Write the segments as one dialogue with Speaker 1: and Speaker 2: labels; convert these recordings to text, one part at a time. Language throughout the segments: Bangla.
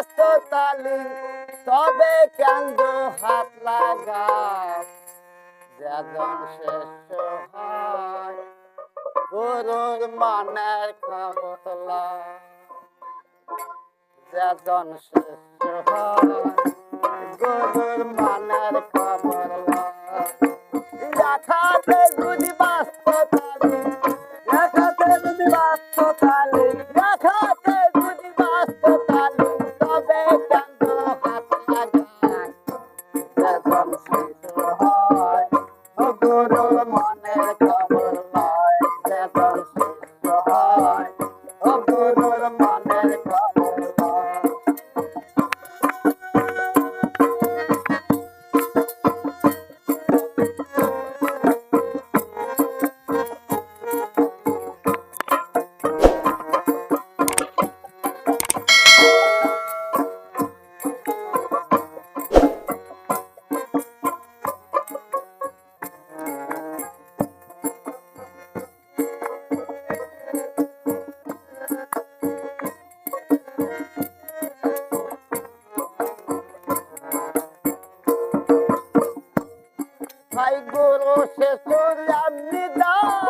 Speaker 1: ব্যস্ত তালি, তবে কেন্দ্র হাত লাগাও? গরুর মনের খবতলা যেজন শেষ হয়, গরুর মনের খবরলা রাখাতে গুলি বংশিত হয় ভগর মা गुरु से सोया निदान।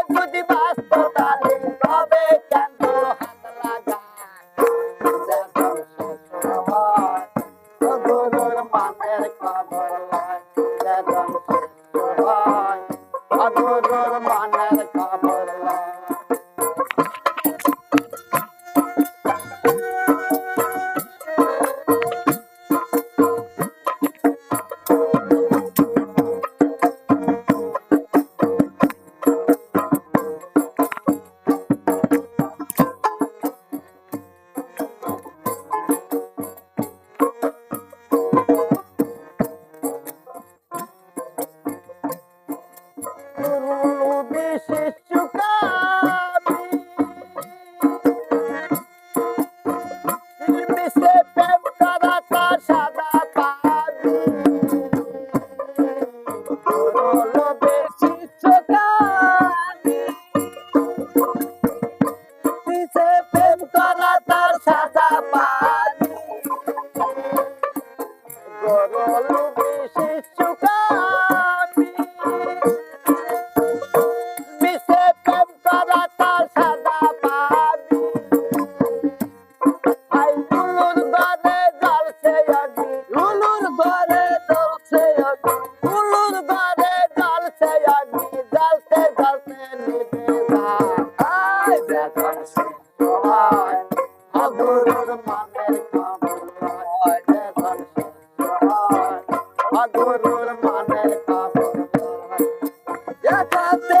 Speaker 1: Bhagavan Jagat Bhagavan দেশে চুকামি মিশে প্রেম করা তা সাদা পাবি হলো বেশি চোকামি মিশে প্রেম করা তার সাদা পাবি হলো বেশি happy.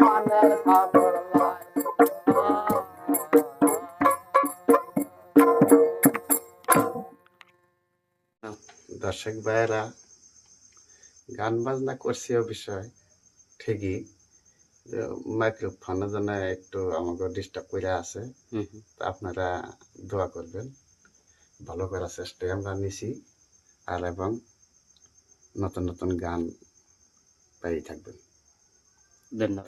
Speaker 1: মনের
Speaker 2: দর্শক ভাইয়েরা গান বাজনা করছি বিষয় ঠিকই মাইক্রোফোনের জন্য একটু আমাকে ডিস্টার্ব করে আছে তা আপনারা দোয়া করবেন। ভালো করার চেষ্টায় আমরা নিছি আর এবং নতুন নতুন গান পাই থাকবেন।
Speaker 3: ধন্যবাদ।